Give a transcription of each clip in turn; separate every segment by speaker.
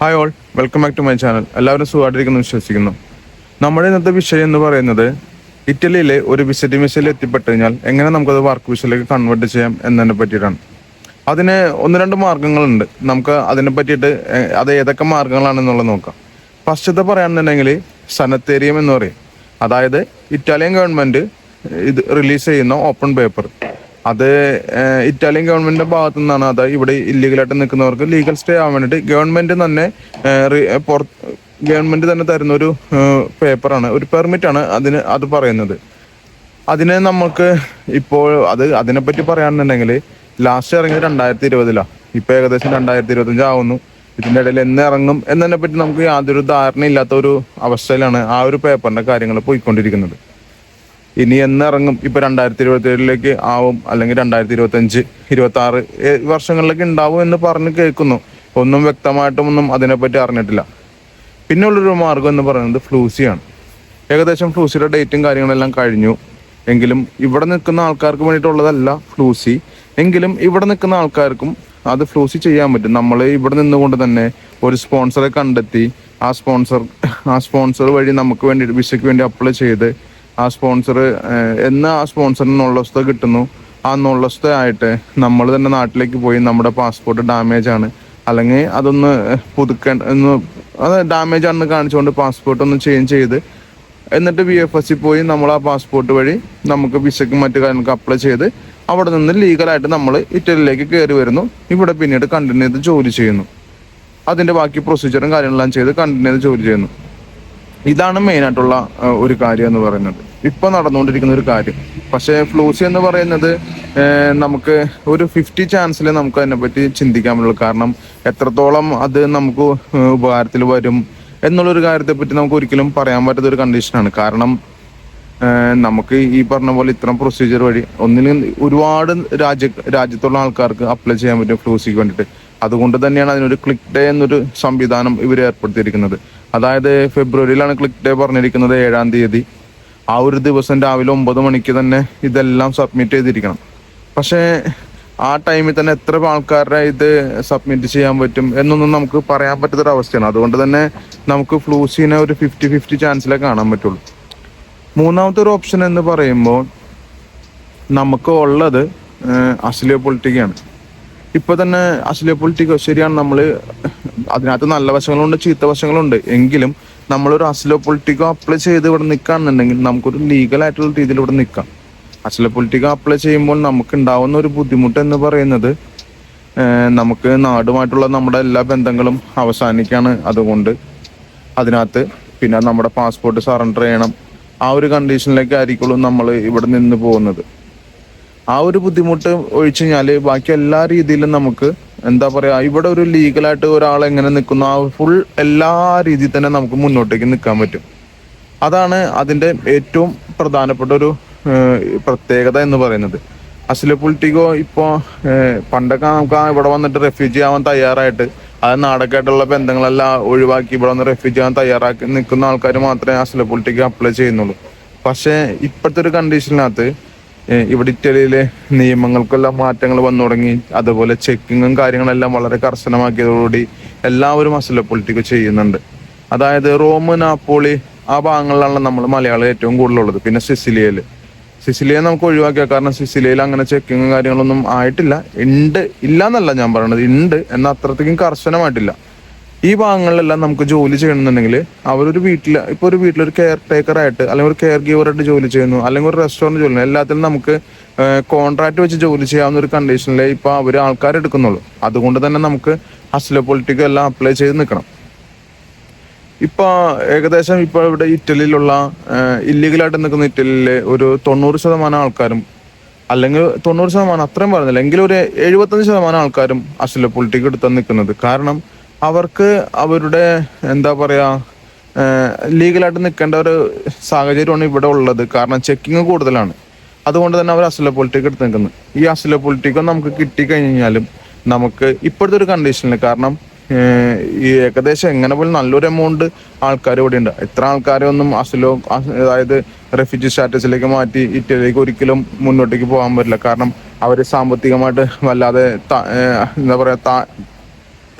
Speaker 1: Hi all welcome back to my channel എല്ലാവരും സുഖമായിട്ടിരിക്കുന്നു വിശ്വസിക്കുന്നു. നമ്മുടെ ഇന്നത്തെ വിഷയം എന്ന് പറയുന്നത് ഇറ്റലിയിലെ ഒരു വിസിറ്റിംഗ് വിസയിൽ എത്തിപ്പെട്ട് കഴിഞ്ഞാൽ എങ്ങനെ നമുക്കത് വർക്ക് വിസയിലേക്ക് കൺവേർട്ട് ചെയ്യാം എന്നതിനെ പറ്റിയിട്ടാണ്. അതിന് ഒന്ന് രണ്ട് മാർഗങ്ങളുണ്ട്. നമുക്ക് അതിനെ പറ്റിയിട്ട് അത് ഏതൊക്കെ മാർഗങ്ങളാണെന്നുള്ളത് നോക്കാം. ഫസ്റ്റത്തെ പറയുകയാണെന്നുണ്ടെങ്കിൽ സനത്തേരിയം എന്ന് പറയും. അതായത് ഇറ്റാലിയൻ ഗവൺമെന്റ് ഇത് റിലീസ് ചെയ്യുന്ന ഓപ്പൺ പേപ്പർ അത് ഇറ്റാലിയൻ ഗവൺമെന്റിന്റെ ഭാഗത്തു നിന്നാണ് അത് ഇവിടെ ഇല്ലീഗലായിട്ട് നിൽക്കുന്നവർക്ക് ലീഗൽ സ്റ്റേ ആവാൻ വേണ്ടിയിട്ട് ഗവൺമെന്റ് തന്നെ ഗവൺമെന്റ് തന്നെ തരുന്ന ഒരു പേപ്പറാണ് ഒരു പെർമിറ്റ് ആണ് അതിന് അത് പറയുന്നത്. അതിനെ നമുക്ക് ഇപ്പോൾ അത് അതിനെപ്പറ്റി പറയുകയാണെന്നുണ്ടെങ്കിൽ ലാസ്റ്റ് ഇറങ്ങിയത് രണ്ടായിരത്തി ഇരുപതിലാണ് ഇപ്പൊ ഏകദേശം രണ്ടായിരത്തി ഇരുപത്തഞ്ച് ആവുന്നു. ഇതിന്റെ ഇടയിൽ എന്ന് ഇറങ്ങും എന്നതിനെ പറ്റി നമുക്ക് യാതൊരു ധാരണയില്ലാത്ത ഒരു അവസ്ഥയിലാണ് ആ ഒരു പേപ്പറിന്റെ കാര്യങ്ങൾ പോയിക്കൊണ്ടിരിക്കുന്നത്. ഇനി എന്നിറങ്ങും. ഇപ്പൊ രണ്ടായിരത്തി ഇരുപത്തി ഏഴിലേക്ക് ആവും അല്ലെങ്കിൽ രണ്ടായിരത്തി ഇരുപത്തി അഞ്ച് ഇരുപത്തി ആറ് വർഷങ്ങളിലേക്ക് ഉണ്ടാവും എന്ന് പറഞ്ഞ് കേൾക്കുന്നു. ഒന്നും വ്യക്തമായിട്ടും ഒന്നും അതിനെപ്പറ്റി അറിഞ്ഞിട്ടില്ല. പിന്നെ ഉള്ളൊരു മാർഗം എന്ന് പറയുന്നത് ഫ്ലൂസിയാണ്. ഏകദേശം ഫ്ലൂസിയുടെ ഡേറ്റും കാര്യങ്ങളെല്ലാം കഴിഞ്ഞു. എങ്കിലും ഇവിടെ നിൽക്കുന്ന ആൾക്കാർക്ക് വേണ്ടിയിട്ടുള്ളതല്ല ഫ്ലൂസി. എങ്കിലും ഇവിടെ നിൽക്കുന്ന ആൾക്കാർക്കും അത് ഫ്ലൂസി ചെയ്യാൻ പറ്റും. നമ്മൾ ഇവിടെ നിന്നുകൊണ്ട് തന്നെ ഒരു സ്പോൺസറെ കണ്ടെത്തി ആ സ്പോൺസർ ആ സ്പോൺസർ വഴി നമുക്ക് വേണ്ടി വിസയ്ക്ക് വേണ്ടി അപ്ലൈ ചെയ്ത് ആ സ്പോൺസർ എന്ന് ആ സ്പോൺസറിന് നുള്ളസ്ത കിട്ടുന്നു. ആ നുള്ളസ്ത ആയിട്ട് നമ്മൾ തന്നെ നാട്ടിലേക്ക് പോയി നമ്മുടെ പാസ്പോർട്ട് ഡാമേജ് ആണ്. അല്ലെങ്കിൽ അതൊന്ന് പുതുക്കേണ്ട ഒന്ന് അത് ഡാമേജ് ആണെന്ന് കാണിച്ചുകൊണ്ട് പാസ്പോർട്ട് ഒന്ന് ചേഞ്ച് ചെയ്ത് എന്നിട്ട് ബി എഫ് എസ് സി പോയി നമ്മൾ ആ പാസ്പോർട്ട് വഴി നമുക്ക് വിസയ്ക്ക് മറ്റു കാര്യങ്ങൾക്ക് അപ്ലൈ ചെയ്ത് അവിടെ നിന്ന് ലീഗലായിട്ട് നമ്മൾ ഇറ്റലിയിലേക്ക് കയറി വരുന്നു. ഇവിടെ പിന്നീട് കണ്ടിന്യൂ ചെയ്ത് ജോലി ചെയ്യുന്നു. അതിന്റെ ബാക്കി പ്രൊസീജിയറും കാര്യങ്ങളെല്ലാം ചെയ്ത് കണ്ടിന്യൂ ചെയ്ത് ജോലി ചെയ്യുന്നു. ഇതാണ് മെയിൻ ആയിട്ടുള്ള ഒരു കാര്യം എന്ന് പറയുന്നത്. ഇപ്പൊ നടന്നുകൊണ്ടിരിക്കുന്ന ഒരു കാര്യം. പക്ഷേ ഫ്ലൂസി എന്ന് പറയുന്നത് നമുക്ക് ഒരു ഫിഫ്റ്റി ചാൻസിൽ നമുക്ക് അതിനെപ്പറ്റി ചിന്തിക്കാൻ പറ്റുള്ളൂ കാരണം എത്രത്തോളം അത് നമുക്ക് ഉപകാരത്തിൽ വരും എന്നുള്ളൊരു കാര്യത്തെ പറ്റി നമുക്ക് ഒരിക്കലും പറയാൻ പറ്റാത്ത ഒരു കണ്ടീഷനാണ് കാരണം നമുക്ക് ഈ പറഞ്ഞ പോലെ ഇത്തരം പ്രൊസീജിയർ വഴി ഒന്നിനും ഒരുപാട് രാജ്യ രാജ്യത്തുള്ള ആൾക്കാർക്ക് അപ്ലൈ ചെയ്യാൻ പറ്റും ഫ്ലൂസിക്ക് വേണ്ടിയിട്ട്. അതുകൊണ്ട് തന്നെയാണ് അതിനൊരു ക്ലിക്ക് ഡേ എന്നൊരു സംവിധാനം ഇവർ ഏർപ്പെടുത്തിയിരിക്കുന്നത്. അതായത് ഫെബ്രുവരിയിലാണ് ക്ലിക്ക് ഡേ പറഞ്ഞിരിക്കുന്നത് ഏഴാം തീയതി. ആ ഒരു ദിവസം രാവിലെ ഒമ്പത് മണിക്ക് തന്നെ ഇതെല്ലാം സബ്മിറ്റ് ചെയ്തിരിക്കണം. പക്ഷേ ആ ടൈമിൽ തന്നെ എത്ര ആൾക്കാരുടെ ഇത് സബ്മിറ്റ് ചെയ്യാൻ പറ്റും എന്നൊന്നും നമുക്ക് പറയാൻ പറ്റാത്തൊരു അവസ്ഥയാണ് അതുകൊണ്ട് തന്നെ നമുക്ക് ഫ്ലൂസിനെ ഒരു ഫിഫ്റ്റി ഫിഫ്റ്റി ചാൻസിലേ കാണാൻ പറ്റുള്ളൂ. മൂന്നാമത്തെ ഒരു ഓപ്ഷൻ എന്ന് പറയുമ്പോൾ നമുക്ക് ഉള്ളത് അശ്ലീയ പൊളിറ്റിക്കാണ് ഇപ്പൊ തന്നെ അശ്ലീയ പൊളിറ്റിക്ക ശരിയാണ് നമ്മൾ അതിനകത്ത് നല്ല വശങ്ങളുണ്ട് ചീത്ത വശങ്ങളുണ്ട്. എങ്കിലും നമ്മളൊരു അസിലോ പൊളിറ്റിക്കോ അപ്ലൈ ചെയ്ത് ഇവിടെ നിൽക്കുകയാണെന്നുണ്ടെങ്കിൽ നമുക്കൊരു ലീഗൽ ആയിട്ടുള്ള രീതിയിൽ ഇവിടെ നിൽക്കാം അസിലോ പൊളിറ്റിക്കോ അപ്ലൈ ചെയ്യുമ്പോൾ നമുക്ക് ഉണ്ടാവുന്ന ഒരു ബുദ്ധിമുട്ട് എന്ന് പറയുന്നത് നമുക്ക് നാടുമായിട്ടുള്ള നമ്മുടെ എല്ലാ ബന്ധങ്ങളും അവസാനിക്കാണ്. അതുകൊണ്ട് അതിനകത്ത് പിന്നെ നമ്മുടെ പാസ്പോർട്ട് സറണ്ടർ ചെയ്യണം. ആ ഒരു കണ്ടീഷനിലേക്ക് ആയിരിക്കുള്ളൂ നമ്മൾ ഇവിടെ നിന്ന് പോകുന്നത്. ആ ഒരു ബുദ്ധിമുട്ട് ഒഴിച്ചു കഴിഞ്ഞാൽ ബാക്കി എല്ലാ രീതിയിലും നമുക്ക് എന്താ പറയാ ഇവിടെ ഒരു ലീഗലായിട്ട് ഒരാൾ എങ്ങനെ നിൽക്കുന്നു ആ ഫുൾ എല്ലാ രീതിയിൽ തന്നെ നമുക്ക് മുന്നോട്ടേക്ക് നിൽക്കാൻ പറ്റും. അതാണ് അതിന്റെ ഏറ്റവും പ്രധാനപ്പെട്ട ഒരു പ്രത്യേകത എന്ന് പറയുന്നത്. അസില പൊളിറ്റിക്കോ ഇപ്പോ പണ്ടൊക്കെ നമുക്ക് ഇവിടെ വന്നിട്ട് റെഫ്യൂജി ആവാൻ തയ്യാറായിട്ട് അത് നാടകമായിട്ടുള്ള ബന്ധങ്ങളെല്ലാം ഒഴിവാക്കി ഇവിടെ വന്ന് റെഫ്യൂജി ആവാൻ തയ്യാറാക്കി നിൽക്കുന്ന ആൾക്കാർ മാത്രമേ അസില പൊളിറ്റിക്ക് അപ്ലൈ ചെയ്യുന്നുള്ളൂ. പക്ഷേ ഇപ്പോഴത്തെ ഒരു കണ്ടീഷനകത്ത് ഇവിടെ ഇറ്റലിയിലെ നിയമങ്ങൾക്കെല്ലാം മാറ്റങ്ങൾ വന്നു തുടങ്ങി. അതുപോലെ ചെക്കിങ്ങും കാര്യങ്ങളെല്ലാം വളരെ കർശനമാക്കിയതോടുകൂടി എല്ലാവരും അസല പൊളിറ്റിക്ക് ചെയ്യുന്നുണ്ട്. അതായത് റോം നാപ്പോളി ആ ഭാഗങ്ങളിലാണ് നമ്മൾ മലയാളം ഏറ്റവും കൂടുതലുള്ളത്. പിന്നെ സിസിലിയയിൽ സിസിലിയെ നമുക്ക് ഒഴിവാക്കിയാൽ കാരണം സിസിലിയയിൽ അങ്ങനെ ചെക്കിങ്ങും കാര്യങ്ങളൊന്നും ആയിട്ടില്ല. ഉണ്ട് ഇല്ല എന്നല്ല ഞാൻ പറയണത്. ഉണ്ട് എന്നാൽ അത്രത്തേക്കും കർശനമായിട്ടില്ല. ഈ ഭാഗങ്ങളിലെല്ലാം നമുക്ക് ജോലി ചെയ്യണമെന്നുണ്ടെങ്കിൽ അവരൊരു വീട്ടിൽ ഇപ്പൊ ഒരു വീട്ടിലൊരു കെയർ ടേക്കർ ആയിട്ട് അല്ലെങ്കിൽ ഒരു കെയർ ഗീവർ ആയിട്ട് ജോലി ചെയ്യുന്നു അല്ലെങ്കിൽ ഒരു റെസ്റ്റോറന്റ് ജോലി ചെയ്യുന്നു എല്ലാത്തിലും നമുക്ക് കോൺട്രാക്ട് വെച്ച് ജോലി ചെയ്യാവുന്ന ഒരു കണ്ടീഷനിലേ ഇപ്പൊ അവർ ആൾക്കാർ എടുക്കുന്നുള്ളൂ. അതുകൊണ്ട് തന്നെ നമുക്ക് അസ്ല പൊളിറ്റിക്കൽ എല്ലാം അപ്ലൈ ചെയ്ത് നിൽക്കണം. ഇപ്പൊ ഏകദേശം ഇപ്പോൾ ഇവിടെ ഇറ്റലിയിലുള്ള ഇല്ലീഗലായിട്ട് നിൽക്കുന്ന ഇറ്റലിയിലെ ഒരു തൊണ്ണൂറ് ശതമാനം ആൾക്കാരും അല്ലെങ്കിൽ തൊണ്ണൂറ് ശതമാനം അത്രയും പറഞ്ഞില്ല എങ്കിലും ഒരു എഴുപത്തഞ്ച് ശതമാനം ആൾക്കാരും അശ്ല പൊളിറ്റിക്ക് എടുത്താൽ നിൽക്കുന്നത്. കാരണം അവർക്ക് അവരുടെ എന്താ പറയാ ലീഗലായിട്ട് നിൽക്കേണ്ട ഒരു സാഹചര്യമാണ് ഇവിടെ ഉള്ളത്. കാരണം ചെക്കിങ് കൂടുതലാണ്. അതുകൊണ്ട് തന്നെ അവർ അസുല പൊളിറ്റിക്ക് എടുത്ത് നിൽക്കുന്നത് ഈ അസുല പൊളിറ്റിക്കോ നമുക്ക് കിട്ടിക്കഴിഞ്ഞാലും നമുക്ക് ഇപ്പോഴത്തെ ഒരു കണ്ടീഷനിൽ കാരണം ഈ ഏകദേശം എങ്ങനെ പോലും നല്ലൊരു എമൗണ്ട് ആൾക്കാർ ഇവിടെ ഉണ്ട്. ഇത്ര ആൾക്കാരെ ഒന്നും അസുലോ അതായത് റെഫ്യൂജി സ്റ്റാറ്റസിലേക്ക് മാറ്റി ഇറ്റലിയിലേക്ക് ഒരിക്കലും മുന്നോട്ടേക്ക് പോകാൻ പറ്റില്ല. കാരണം അവർ സാമ്പത്തികമായിട്ട് വല്ലാതെ എന്താ പറയാ താ-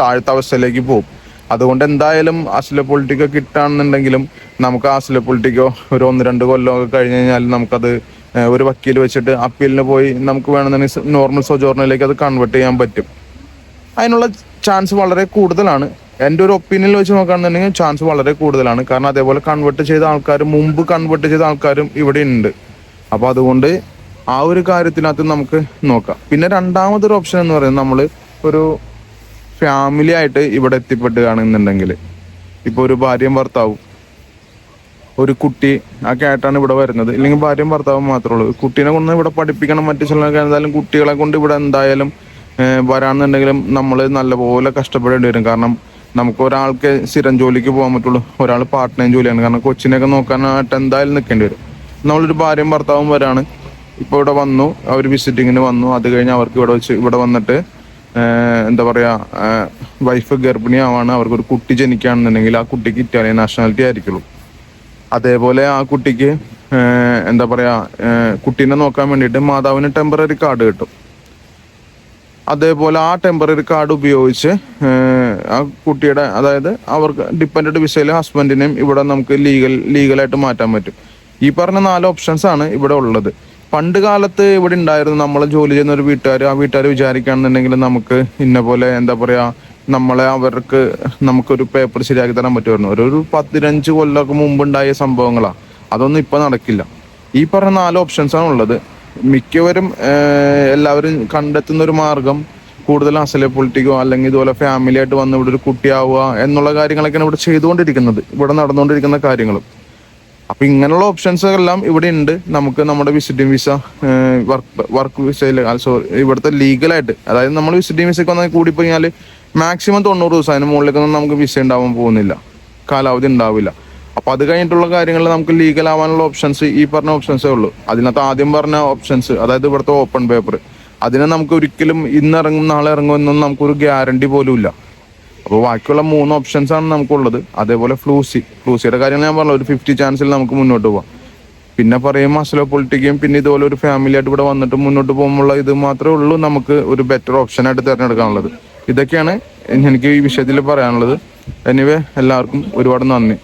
Speaker 1: താഴ്ത്ത അവസ്ഥയിലേക്ക് പോകും. അതുകൊണ്ട് എന്തായാലും അശ്ല പൊളിറ്റിക്കോ കിട്ടാണെന്നുണ്ടെങ്കിലും നമുക്ക് അശ്ല പൊളിറ്റിക്കോ ഒരു ഒന്ന് രണ്ട് കൊല്ലമൊക്കെ കഴിഞ്ഞ് കഴിഞ്ഞാൽ നമുക്കത് ഒരു വക്കീൽ വെച്ചിട്ട് അപ്പീലിന് പോയി നമുക്ക് വേണമെന്നുണ്ടെങ്കിൽ നോർമൽ സൊജോർണിലേക്ക് അത് കൺവേർട്ട് ചെയ്യാൻ പറ്റും. അതിനുള്ള ചാൻസ് വളരെ കൂടുതലാണ്. എന്റെ ഒരു ഒപ്പീനിയനിൽ വെച്ച് നോക്കുകയാണെന്നുണ്ടെങ്കിൽ ചാൻസ് വളരെ കൂടുതലാണ്. കാരണം അതേപോലെ കൺവേർട്ട് ചെയ്ത ആൾക്കാരും മുമ്പ് കൺവേർട്ട് ചെയ്ത ആൾക്കാരും ഇവിടെ ഉണ്ട്. അപ്പോൾ അതുകൊണ്ട് ആ ഒരു കാര്യത്തിനകത്ത് നമുക്ക് നോക്കാം. പിന്നെ രണ്ടാമതൊരു ഓപ്ഷൻ എന്ന് പറയുന്നത് നമ്മൾ ഒരു ഫാമിലി ആയിട്ട് ഇവിടെ എത്തിപ്പെട്ടുകയാണെന്നുണ്ടെങ്കിൽ ഇപ്പോൾ ഒരു ഭാര്യയും ഭർത്താവും ഒരു കുട്ടി ആ കേട്ടാണ് ഇവിടെ വരുന്നത്. ഇല്ലെങ്കിൽ ഭാര്യയും ഭർത്താവും മാത്രമേ ഉള്ളൂ. കുട്ടീനെ കൊണ്ട് ഇവിടെ പഠിപ്പിക്കണം മറ്റു ചില എന്തായാലും കുട്ടികളെ കൊണ്ട് ഇവിടെ എന്തായാലും വരാന്നുണ്ടെങ്കിലും നമ്മൾ നല്ലപോലെ കഷ്ടപ്പെടേണ്ടി വരും. കാരണം നമുക്ക് ഒരാൾക്ക് സ്ഥിരം ജോലിക്ക് പോകാൻ പറ്റുള്ളൂ. ഒരാൾ പാർട്ട് ടൈം ജോലിയാണ്. കാരണം കൊച്ചിനെയൊക്കെ നോക്കാനായിട്ട് എന്തായാലും നിൽക്കേണ്ടി വരും. നമ്മളൊരു ഭാര്യയും ഭർത്താവും വരാണ്. ഇപ്പോൾ ഇവിടെ വന്നു. അവർ വിസിറ്റിങ്ങിന് വന്നു. അത് കഴിഞ്ഞ് അവർക്ക് ഇവിടെ വെച്ച് ഇവിടെ വന്നിട്ട് എന്താ പറയാ വൈഫ് ഗർഭിണിയാവാണ് അവർക്ക് ഒരു കുട്ടി ജനിക്കുകയാണെന്നുണ്ടെങ്കിൽ ആ കുട്ടിക്ക് ഇറ്റാലിയൻ നാഷണാലിറ്റി ആയിരിക്കുള്ളൂ. അതേപോലെ ആ കുട്ടിക്ക് എന്താ പറയാ കുട്ടീനെ നോക്കാൻ വേണ്ടിയിട്ട് മാതാവിന് ടെമ്പററി കാർഡ് കിട്ടും. അതേപോലെ ആ ടെമ്പററി കാർഡ് ഉപയോഗിച്ച് ആ കുട്ടിയുടെ അതായത് അവർക്ക് ഡിപ്പെൻഡ് വിസയിലെ ഹസ്ബൻഡിനെയും ഇവിടെ നമുക്ക് ലീഗൽ ലീഗലായിട്ട് മാറ്റാൻ പറ്റും. ഈ പറഞ്ഞ നാല് ഓപ്ഷൻസ് ആണ് ഇവിടെ ഉള്ളത്. പണ്ട് കാലത്ത് ഇവിടെ ഉണ്ടായിരുന്നു നമ്മൾ ജോലി ചെയ്യുന്ന ഒരു വീട്ടുകാർ ആ വീട്ടുകാർ വിചാരിക്കുകയാണെന്നുണ്ടെങ്കിൽ നമുക്ക് ഇന്ന പോലെ എന്താ പറയാ നമ്മളെ അവർക്ക് നമുക്കൊരു പേപ്പർ ശരിയാക്കി തരാൻ പറ്റുമായിരുന്നു. ഒരു ഒരു പതിനഞ്ച് കൊല്ലമൊക്കെ മുമ്പ് ഉണ്ടായ സംഭവങ്ങളാ. അതൊന്നും ഇപ്പൊ നടക്കില്ല. ഈ പറഞ്ഞ നാല് ഓപ്ഷൻസ് ആണ് ഉള്ളത്. മിക്കവരും എല്ലാവരും കണ്ടെത്തുന്ന ഒരു മാർഗം കൂടുതൽ അസലെ പൊളിറ്റിക്കോ അല്ലെങ്കിൽ ഇതുപോലെ ഫാമിലി ആയിട്ട് വന്ന് ഇവിടെ ഒരു കുട്ടിയാവുക എന്നുള്ള കാര്യങ്ങളൊക്കെയാണ് ഇവിടെ ചെയ്തുകൊണ്ടിരിക്കുന്നത്. ഇവിടെ നടന്നുകൊണ്ടിരിക്കുന്ന കാര്യങ്ങളും. അപ്പൊ ഇങ്ങനെയുള്ള ഓപ്ഷൻസ് എല്ലാം ഇവിടെ ഉണ്ട്. നമുക്ക് നമ്മുടെ വിസിറ്റിംഗ് വിസ വർക്ക് വർക്ക് വിസയിൽ സോറി ഇവിടുത്തെ ലീഗലായിട്ട് അതായത് നമ്മൾ വിസിറ്റിംഗ് വിസയ്ക്ക് വന്നാൽ കൂടി കഴിഞ്ഞാൽ മാക്സിമം തൊണ്ണൂറ് ദിവസം അതിന് മുകളിലേക്കൊന്നും നമുക്ക് വിസ ഉണ്ടാവാൻ പോകുന്നില്ല. കാലാവധി ഉണ്ടാവില്ല. അപ്പൊ അത് കഴിഞ്ഞിട്ടുള്ള കാര്യങ്ങൾ നമുക്ക് ലീഗൽ ആവാനുള്ള ഓപ്ഷൻസ് ഈ പറഞ്ഞ ഓപ്ഷൻസേ ഉള്ളൂ. അതിനകത്ത് ആദ്യം പറഞ്ഞ ഓപ്ഷൻസ് അതായത് ഇവിടുത്തെ ഓപ്പൺ പേപ്പർ അതിനെ നമുക്ക് ഒരിക്കലും ഇന്ന് ഇറങ്ങും നാളെ നമുക്കൊരു ഗ്യാരണ്ടി പോലും ഇല്ല. അപ്പോൾ ബാക്കിയുള്ള മൂന്ന് ഓപ്ഷൻസ് ആണ് നമുക്കുള്ളത്. അതേപോലെ ഫ്ലൂസി. ഫ്ലൂസിയുടെ കാര്യം ഞാൻ പറഞ്ഞു ഒരു ഫിഫ്റ്റി ചാൻസിൽ നമുക്ക് മുന്നോട്ട് പോവാം. പിന്നെ പറയും അസലോ പൊളിറ്റിക്കും പിന്നെ ഇതുപോലെ ഒരു ഫാമിലി ആയിട്ട് ഇവിടെ വന്നിട്ട് മുന്നോട്ട് പോകുമ്പോൾ ഇത് മാത്രമേ ഉള്ളൂ നമുക്ക് ഒരു ബെറ്റർ ഓപ്ഷൻ ആയിട്ട് തിരഞ്ഞെടുക്കാനുള്ളത്. ഇതൊക്കെയാണ് എനിക്ക് ഈ വിഷയത്തിൽ പറയാനുള്ളത്. എനിവേ എല്ലാവർക്കും ഒരുപാട് നന്ദി.